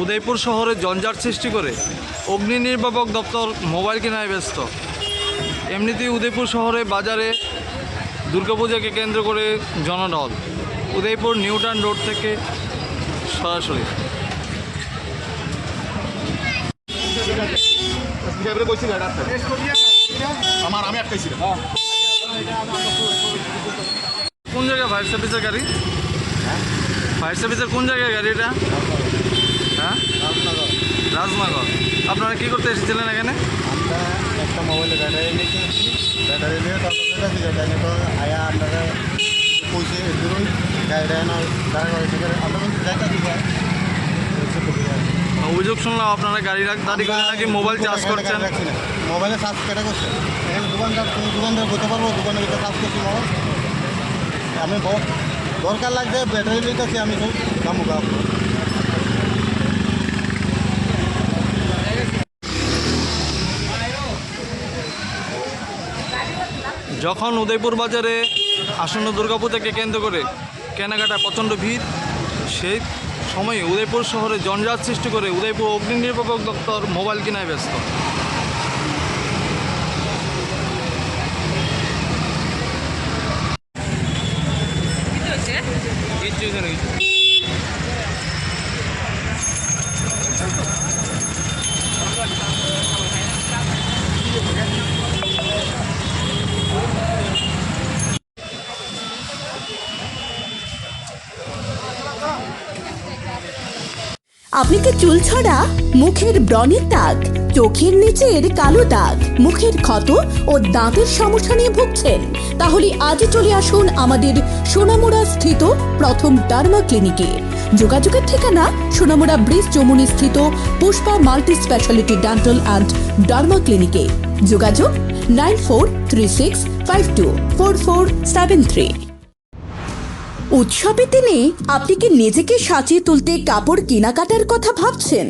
উদয়পুর শহরে জঞ্জাট সৃষ্টি করে অগ্নি নির্বাপক দপ্তর মোবাইল কেনায় ব্যস্ত। এমনিতেই উদয়পুর শহরে বাজারে দুর্গাপূজাকে কেন্দ্র করে জনঢল উদয়পুর নিউটাউন রোড থেকে সরাসরি। আমার আমি আটকাইছিলাম কোন জায়গায় ফায়ার সার্ভিসের গাড়ি? ফায়ার সার্ভিসের কোন জায়গায় গাড়ি এটা? হ্যাঁ? রাজনগর। আপনারা কি করতে এসেছিলেন এখানে? আমরা একটা মোবাইলে ব্যাটারি নিয়েছি ব্যাটারি নিয়ে তারপর ব্যাটারি নিয়ে তো আয়া আপনারা যাইতে দিবে অভিযোগ শুনলাম আপনারা গাড়ি রাখ দাঁড়ি করে নাকি মোবাইল চার্জ করছেন? মোবাইলে চার্জ কেটে করছে। এখানে দোকানদার দোকানদার বলতে পারব দোকানের ভিতরে চার্জ করছি মোবাইল। আমি দরকার লাগছে ব্যাটারি নিতেছি আমি সব দাম যখন উদয়পুর বাজারে আসন্ন দুর্গাপূজাকে কেন্দ্র করে কেনাকাটা প্রচণ্ড ভিড়। সেই সময়ে উদয়পুর শহরে জঞ্জাট সৃষ্টি করে উদয়পুর অগ্নি নির্বাপক দপ্তর মোবাইল কেনায় ব্যস্ত। আপনি কি চুল ছড়া, মুখের ব্রণের দাগ, চোখের নিচের কালো দাগ, মুখের ক্ষত ও দাঁতের সমস্যা নিয়ে ভুগছেন। তাহলে আজই চলে আসুন আমাদের সোনামুড়া স্থিত প্রথম ডার্মা ক্লিনিকে যোগাযোগের ঠিকানা সোনামুড়া ব্রিজ চমুনি স্থিত Pushpa multi specialty dental and derma ক্লিনিকে যোগাযোগ nine four three six five two four four seven three. উৎসবের তিনি আপনি কি নিজেকে সাজিয়ে তুলতে কাপড় কেনাকাটার কথা ভাবছেন?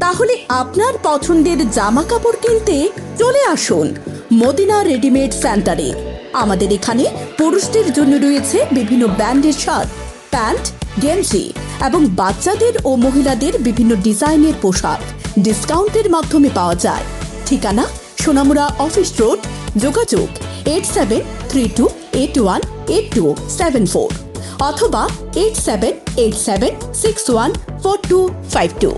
তাহলে আপনার পছন্দের জামা কাপড় কিনতে চলে আসুন মদিনা রেডিমেড সেন্টারে আমাদের এখানে পুরুষদের জন্য রয়েছে বিভিন্ন ব্র্যান্ডের শার্ট, প্যান্ট, গেঞ্জি এবং বাচ্চাদের ও মহিলাদের বিভিন্ন ডিজাইনের পোশাক ডিসকাউন্টের মাধ্যমে পাওয়া যায়। ঠিকানা সোনামুড়া অফিস রোড, যোগাযোগ eight seven three two eight one eight two seven four. অথবা eight seven eight seven six one four two five two